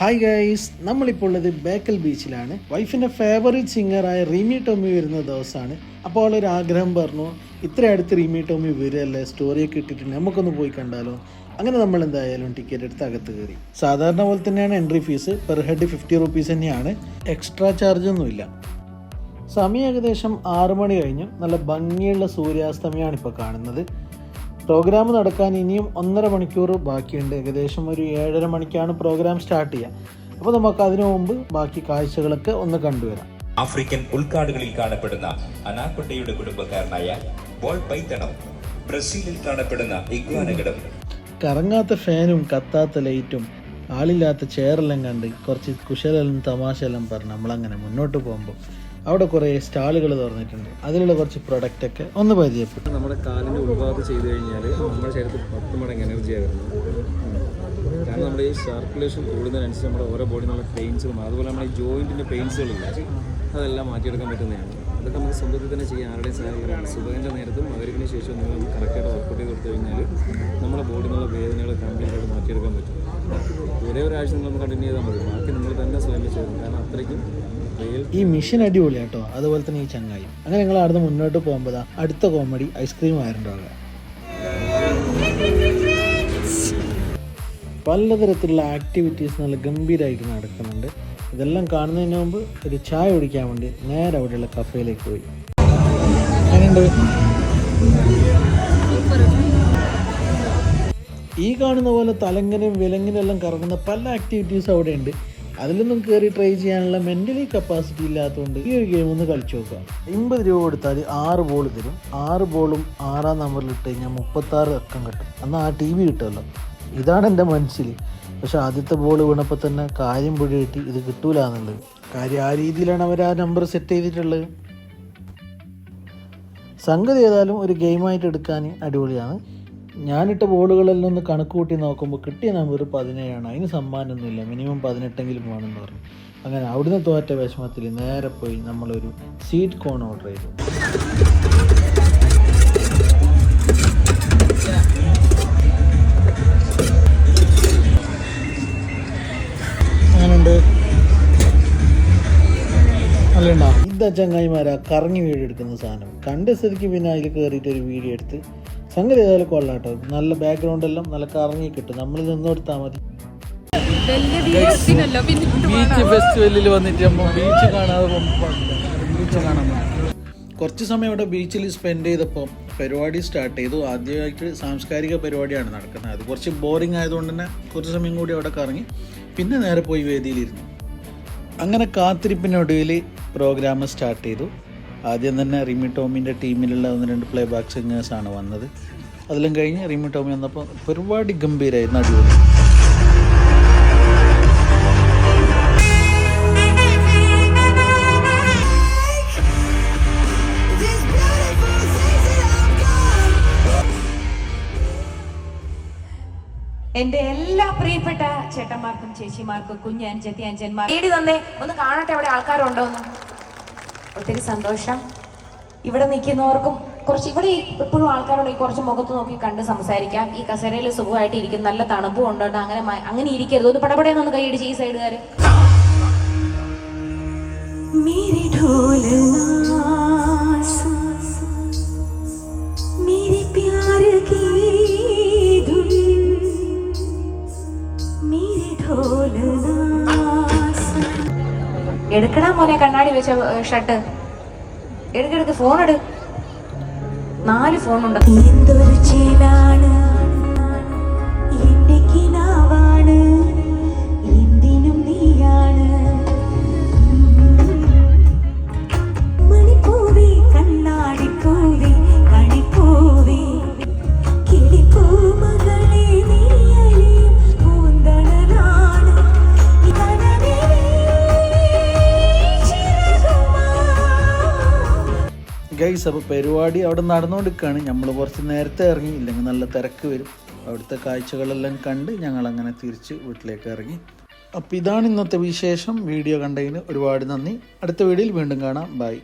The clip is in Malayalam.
ഹായ് ഗൈസ് നമ്മളിപ്പോൾ ഉള്ളത് ബേക്കൽ ബീച്ചിലാണ് വൈഫിന്റെ ഫേവറേറ്റ് സിംഗറായ റീമി ടോമി വരുന്ന ദിവസമാണ്. അപ്പോൾ അവളൊരു ആഗ്രഹം പറഞ്ഞു ഇത്ര അടുത്ത് റീമി ടോമി വരുമല്ലേ സ്റ്റോറിയൊക്കെ ഇട്ടിട്ടുണ്ട് നമുക്കൊന്ന് പോയി കണ്ടാലോ? അങ്ങനെ നമ്മൾ എന്തായാലും ടിക്കറ്റ് എടുത്ത് അകത്ത് കയറി. സാധാരണ പോലെ തന്നെയാണ് entry fee per head fifty rupees തന്നെയാണ്. എക്സ്ട്രാ ചാർജ് ഒന്നുമില്ല സമയം ഏകദേശം ആറു മണി കഴിഞ്ഞു. നല്ല ഭംഗിയുള്ള സൂര്യാസ്തമയമാണ് ഇപ്പോൾ കാണുന്നത്. പ്രോഗ്രാം നടക്കാൻ ഇനിയും ഒന്നര മണിക്കൂർ ബാക്കിയുണ്ട്. ഏകദേശം ഒരു ഏഴര മണിക്കാണ് പ്രോഗ്രാം സ്റ്റാർട്ട് ചെയ്യുക അപ്പോൾ നമുക്ക് അതിനു മുമ്പ് ബാക്കി കാഴ്ചകളൊക്കെ ഒന്ന് കണ്ടുവരാം. ആഫ്രിക്കൻ ഉൾക്കാടുകളിൽ കാണപ്പെടുന്ന അനാക്കൊണ്ടയുടെ കുടുംബക്കാരനായ ബോൾ പൈത്തണം ബ്രസീലിൽ കാണപ്പെടുന്ന ഇഗ്വാനകളും കറങ്ങാത്ത ഫാനും കത്താത്ത ലൈറ്റും ആളില്ലാത്ത ചെയറെല്ലാം കണ്ട് കുറച്ച് കുശലെല്ലാം തമാശയെല്ലാം പറഞ്ഞ് നമ്മളങ്ങനെ മുന്നോട്ട് പോകുമ്പോൾ അവിടെ കുറേ സ്റ്റാളുകൾ തുറന്നിട്ടുണ്ട്. അതിലുള്ള കുറച്ച് പ്രൊഡക്റ്റൊക്കെ ഒന്ന് പരിചയപ്പെട്ടു. നമ്മുടെ കാലിന്റെ ഉൾഭാഗത്ത് ചെയ്ത് കഴിഞ്ഞാൽ നമ്മുടെ ശരീരത്തിൽ പത്ത് മടങ്ങ് എനർജി ആയിരുന്നു. കാരണം നമ്മുടെ ഈ സർക്കുലേഷൻ കൂടുന്നതിനനുസരിച്ച് നമ്മുടെ ഓരോ ബോഡിയിലുള്ള പെയിൻസുകളും അതുപോലെ നമ്മുടെ ഈ ജോയിന്റിന്റെ പെയിൻസുകളില്ല അതെല്ലാം മാറ്റിയെടുക്കാൻ പറ്റുന്നതാണ്. അതൊക്കെ നമുക്ക് സ്വന്തത്തിൽ തന്നെ ചെയ്യാൻ ആരുടെയും സഹായകരമാണ് സുഖന്റെ നേരത്തും അവർക്കിന് ശേഷം നിങ്ങൾ കറക്റ്റായിട്ട് വർക്കൗട്ട് ചെയ്ത് കൊടുത്തു കഴിഞ്ഞാൽ നമ്മുടെ ബോഡിയിലുള്ള വേദനകൾ കംപ്ലീറ്റ് ആയിട്ട് മാറ്റിയെടുക്കാൻ പറ്റും. ഒരേ ഒരാഴ്ച നിങ്ങൾ കണ്ടിന്യൂ ചെയ്താൽ മതി. ബാക്കി ഈ മിഷൻ അടിപൊളിയാണ് കേട്ടോ. അതുപോലെ തന്നെ ഈ ചങ്ങായി. അങ്ങനെ ഞങ്ങൾ അവിടുന്ന് മുന്നോട്ട് പോകുമ്പോൾ അടുത്ത കോമഡി ഐസ്ക്രീം ആയിരുന്നുണ്ടാവുക പലതരത്തിലുള്ള ആക്ടിവിറ്റീസ് നല്ല ഗംഭീരമായിട്ട് നടക്കുന്നുണ്ട്. ഇതെല്ലാം കാണുന്നതിന് മുമ്പ് ഒരു ചായ കുടിക്കാൻ വേണ്ടി നേരെ അവിടെയുള്ള കഫേയിലേക്ക് പോയി. ഈ കാണുന്ന പോലെ തലങ്ങനും വിലങ്ങനും എല്ലാം കറങ്ങുന്ന പല ആക്ടിവിറ്റീസ് അവിടെ ഉണ്ട്. അതിലൊന്നും കയറി ട്രൈ ചെയ്യാനുള്ള മെന്റലി കപ്പാസിറ്റി ഇല്ലാത്തതുകൊണ്ട് ഈ ഒരു ഗെയിം ഒന്ന് കളിച്ചു നോക്കാം. എൺപത് രൂപ കൊടുത്താൽ ആറ് ബോൾ തരും. ആറ് ബോളും ആറാം നമ്പറിൽ ഇട്ട് കഴിഞ്ഞാൽ മുപ്പത്താറ് അക്കം കിട്ടും. എന്നാൽ ആ ടി വി കിട്ടുമല്ലോ ഇതാണ് എന്റെ മനസ്സിൽ പക്ഷെ ആദ്യത്തെ ബോൾ വീണപ്പോൾ തന്നെ കാര്യം പൊടി കിട്ടി ഇത് കിട്ടൂല എന്നുള്ളത്. കാര്യം ആ രീതിയിലാണ് അവർ ആ നമ്പർ സെറ്റ് ചെയ്തിട്ടുള്ളത്. സംഗതി ഏതായാലും ഒരു ഗെയിമായിട്ട് എടുക്കാൻ അടിപൊളിയാണ്. ഞാനിട്ട ബോളുകളിൽ നിന്ന് കണക്ക് കൂട്ടി നോക്കുമ്പോൾ കിട്ടിയ നമ്പർ പതിനേഴാണ്. അതിന് സമ്മാനമൊന്നുമില്ല. മിനിമം പതിനെട്ടെങ്കിലും വേണമെന്ന് പറഞ്ഞു. അങ്ങനെ അവിടുന്ന് തോറ്റ വിഷമത്തിൽ നേരെ പോയി നമ്മളൊരു സീറ്റ് കോൺ ഓർഡർ ചെയ്തു. അങ്ങനെയുണ്ട്. ഇതാ ചങ്ങായിമാരാ കറങ്ങി വീഡിയോ എടുക്കുന്ന സാധനം. കണ്ട സ്ഥിതിക്ക് പിന്നെ അതിൽ കയറിയിട്ട് ഒരു വീഡിയോ എടുത്ത് സംഗതി ഏതായാലും കൊള്ളാട്ടോ നല്ല ബാക്ക്ഗ്രൗണ്ട് എല്ലാം നല്ല കറങ്ങി കിട്ടും. നമ്മൾ നിന്ന് കൊടുത്താൽ മതി. ബീച്ച് ഫെസ്റ്റിവലിൽ വന്നിട്ട് നമ്മൾ ബീച്ച് കാണാതെ ബീച്ച് കാണാൻ കുറച്ച് സമയം ഇവിടെ ബീച്ചിൽ സ്പെൻഡ് ചെയ്തപ്പോൾ പരിപാടി സ്റ്റാർട്ട് ചെയ്തു. ആദ്യമായിട്ട് സാംസ്കാരിക പരിപാടിയാണ് നടക്കുന്നത്. അത് കുറച്ച് ബോറിംഗ് ആയതുകൊണ്ട് തന്നെ കുറച്ച് സമയം കൂടി അവിടെ കറങ്ങി. പിന്നെ നേരെ പോയി വേദിയിലിരുന്നു. അങ്ങനെ കാത്തിരിപ്പിനൊടുവിൽ പ്രോഗ്രാം സ്റ്റാർട്ട് ചെയ്തു. ആദ്യം തന്നെ റിമി ടോമിന്റെ ടീമിലുള്ള ഒന്ന് രണ്ട് പ്ലേ ബാക്ക് സിംഗേഴ്സാണ് വന്നത് അതിലും കഴിഞ്ഞ് റിമി ടോമി വന്നപ്പോൾ ഒരുപാട് ഗംഭീരമായിരുന്നു അടിപൊളി. എന്റെ എല്ലാ പ്രിയപ്പെട്ട ചേട്ടന്മാർക്കും ചേച്ചിമാർക്കും കുഞ്ഞനുജത്തി അഞ്ചന്മാർ വീട് തന്നെ ഒന്ന് കാണട്ടെ അവിടെ ആൾക്കാരുണ്ടോ എന്ന് ഒത്തിരി സന്തോഷം. ഇവിടെ നിൽക്കുന്നവർക്കും കുറച്ച് ഇവിടെ എപ്പോഴും ഈ കുറച്ച് മുഖത്ത് നോക്കി കണ്ട് സംസാരിക്കാം. ഈ കസേരയിൽ സുഖമായിട്ട് ഇരിക്കും നല്ല തണുപ്പും ഉണ്ട് അങ്ങനെ അങ്ങനെ ഇരിക്കരുത്. ഒന്ന് പടപടേ ഒന്ന് കൈയിടിച്ച് ഈ സൈഡുകാര്. എടുക്കടാ മോനെ കണ്ണാടി വെച്ച ഷർട്ട്. എടുക്കെടുക്ക് ഫോൺ എടു നാല് ഫോണുണ്ട് എന്തൊരു ചേലാണ്. ഗൈസ് അപ്പോൾ പരിപാടി അവിടെ നടന്നുകൊണ്ടിരിക്കുകയാണ്. നമ്മൾ കുറച്ച് നേരത്തെ ഇറങ്ങി ഇല്ലെങ്കിൽ നല്ല തിരക്ക് വരും. അവിടുത്തെ കാഴ്ചകളെല്ലാം കണ്ട് ഞങ്ങൾ അങ്ങനെ തിരിച്ച് വീട്ടിലേക്ക് ഇറങ്ങി. അപ്പോൾ ഇതാണ് ഇന്നത്തെ വിശേഷം. വീഡിയോ കണ്ടതിന് ഒരുപാട് നന്ദി. അടുത്ത വീഡിയോയിൽ വീണ്ടും കാണാം. ബൈ